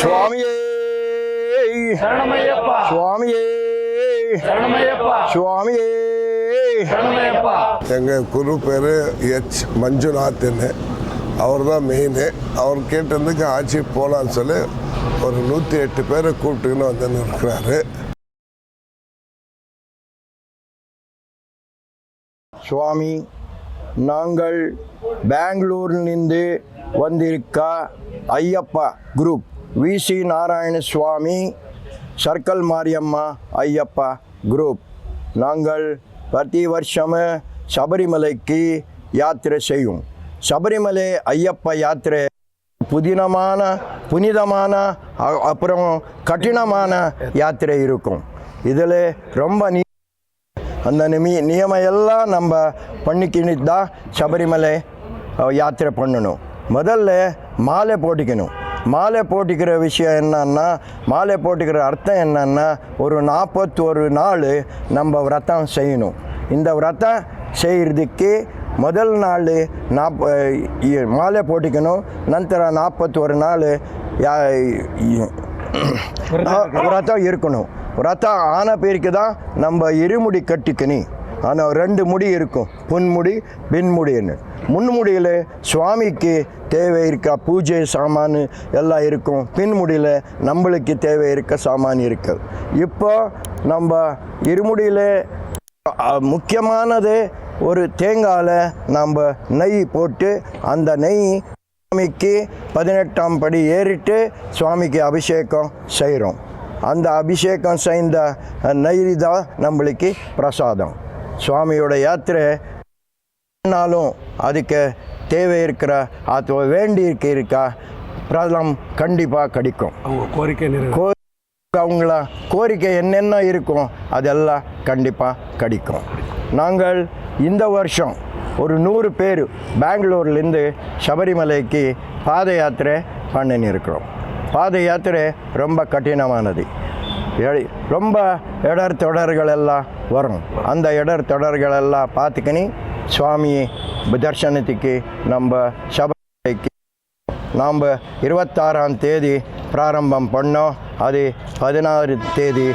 சுவாமியே. சரணமையப்பா. சுவாமியே. சரணமையப்பா. சுவாமியே. சரணமையப்பா. எங்கள் குரு பேர் எச். மஞ்சுநாத்னு அவர் தான் மெயின் அவர் கேட்டதுக்கு ஆட்சி போகலான்னு சொல்லி ஒரு நூற்றி எட்டு பேரை கூப்பிட்டுக்கின்னு வந்து இருக்கிறாரு. சுவாமி நாங்கள் பெங்களூரிலிருந்து வந்திருக்க Ayyappa group VC Narayana Swamy circle Mariyamma Ayyappa group நாங்கள் பிரதி வருஷம் சபரிமலைக்கு யாத்திரை செய்யும். சபரிமலை ஐயப்ப யாத்திரை புதினமான புனிதமான அப்புறம் கடினமான யாத்திரை இருக்கும். இதில் ரொம்ப நீ அந்த நிமி நியமம் எல்லாம் நம்ம பண்ணிக்கிட்டு தான் சபரிமலை யாத்திரை பண்ணணும். முதல்ல மாலை போட்டுக்கணும். மாலை போட்டுக்கிற விஷயம் என்னன்னா மாலை போட்டுக்கிற அர்த்தம் என்னன்னா ஒரு நாற்பத்தொரு நாள் நம்ம விரதம் செய்யணும் இந்த விரதம் செய்கிறதுக்கு முதல் நாள் நாப் இ- மாலை போட்டுக்கணும் ನಂತರ நாற்பத்தொரு நாள் விரதம் இருக்கணும் விரதம் ஆன பேருக்கு தான் நம்ம இருமுடி கட்டிக்கணும் ஆனால் ரெண்டு முடி இருக்கும். புன்முடி பின்முடின்னு. முன்முடியில் சுவாமிக்கு தேவை இருக்க? பூஜை சாமான் எல்லாம் இருக்கும். பின்முடியில் நம்மளுக்கு தேவை இருக்க சாமான் இருக்கு. இப்போ நம்ம இருமுடியில் முக்கியமானது ஒரு தேங்காயில் நம்ம நெய் போட்டு அந்த நெய் சுவாமிக்கு பதினெட்டாம் படி ஏறிட்டு சுவாமிக்கு அபிஷேகம் செய்கிறோம் அந்த அபிஷேகம் செய்த நெய் தான் நம்மளுக்கு பிரசாதம். சுவாமியோட யாத்திரை நாளும் அதுக்கு தேவை இருக்கிற அது வேண்டி இருக்க இருக்கா? பிரதம் கண்டிப்பாக கிடைக்கும். அவங்க கோரிக்கை அவங்கள கோரிக்கை என்னென்ன இருக்கும் அதெல்லாம் கண்டிப்பாக கிடைக்கும். நாங்கள் இந்த வருஷம் ஒரு நூறு பேர் பெங்களூர்லேருந்து சபரிமலைக்கு பாத யாத்திரை பண்ணின்னு இருக்கிறோம் பாத யாத்திரை ரொம்ப கடினமானது. ரொம்ப இடர் தொடர்கள் எல்லாம் வரும் அந்த இடர் தொடர்கள் எல்லாம் பார்த்துக்கினி சுவாமி தர்சனத்துக்கு நம்ம சபைக்கு நாம் இருபத்தாறாம் தேதி பிராரம்பம் பண்ணோம். அது பதினாறு தேதி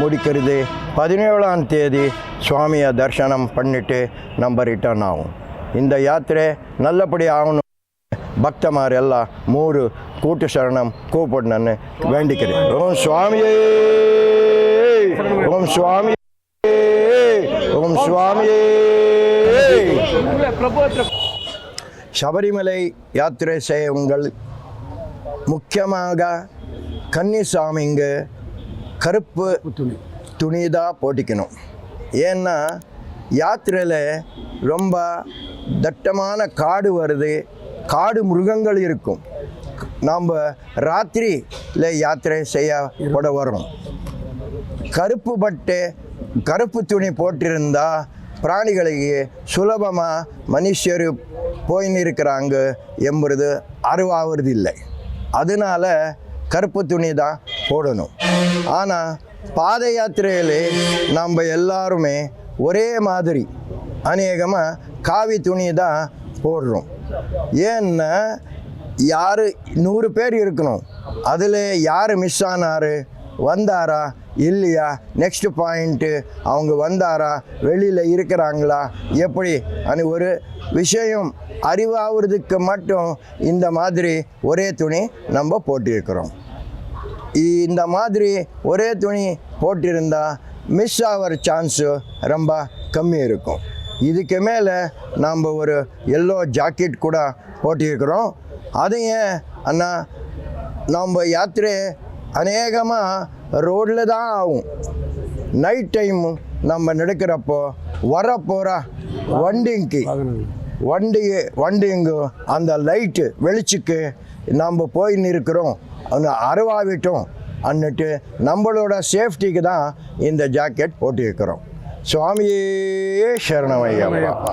முடிக்கிறது. பதினேழாம் தேதி சுவாமியை தரிசனம் பண்ணிட்டு நம்ம ரிட்டர்ன் ஆகும் இந்த யாத்திரை நல்லபடி ஆகணும். பக்தமார் எல்லாம் மூறு கூட்டு சரணம் கூப்பிடணும்னு வேண்டிக்கிறேன். ஓம் சுவாமியே! ஓம் சுவாமி சுவாமியே. சபரிமலை யாத்திரை செய்யவங்கள் முக்கியமாக கன்னிசாமிங்க கருப்பு துணி. துணி தான் போட்டிக்கணும். ஏன்னா யாத்திரையில் ரொம்ப தட்டமான காடு வருது. காடு மிருகங்கள் இருக்கும். நாம் ராத்திரியில் யாத்திரை செய்யப்பட வரும் கருப்பு பட்டு கருப்பு துணி போட்டிருந்தால் பிராணிகளுக்கு சுலபமாக மனுஷர் போயின்னு இருக்கிறாங்க என்பது அறிவாகிறது இல்லை அதனால கருப்பு துணி தான் போடணும். ஆனால் பாத யாத்திரையிலே நம்ம எல்லாருமே ஒரே மாதிரி அநேகமாக காவி துணி தான் போடுறோம். ஏன்னா யார் நூறு பேர் இருக்கணும். அதில் யார் மிஸ் ஆனார்? வந்தாரா? இல்லையா? நெக்ஸ்ட் பாயிண்ட்டு அவங்க வந்தாரா? வெளியில் இருக்கிறாங்களா? எப்படி? அது ஒரு விஷயம் அறிவாகிறதுக்கு மட்டும் இந்த மாதிரி ஒரே துணி நம்ம போட்டிருக்கிறோம். இந்த மாதிரி ஒரே துணி போட்டிருந்தால் மிஸ் ஆகிற சான்ஸு ரொம்ப கம்மி இருக்கும். இதுக்கு மேலே நாம் ஒரு எல்லோ ஜாக்கெட் கூட போட்டிருக்கிறோம். அதையும் அண்ணா நம்ம யாத்திரை அநேகமாக ரோடில் தான் ஆகும். நைட் டைம் நம்ம நடக்கிறப்போ வர போகிற வண்டிக்கு. வண்டி வண்டிங்க அந்த லைட்டு வெளிச்சுக்கு நம்ம போய் நிற்கிறோம். அந்த அருவாவிட்டோம். அன்னுட்டு நம்மளோட சேஃப்டிக்கு தான் இந்த ஜாக்கெட் போட்டிருக்கிறோம். சுவாமியே சரணமையப்பா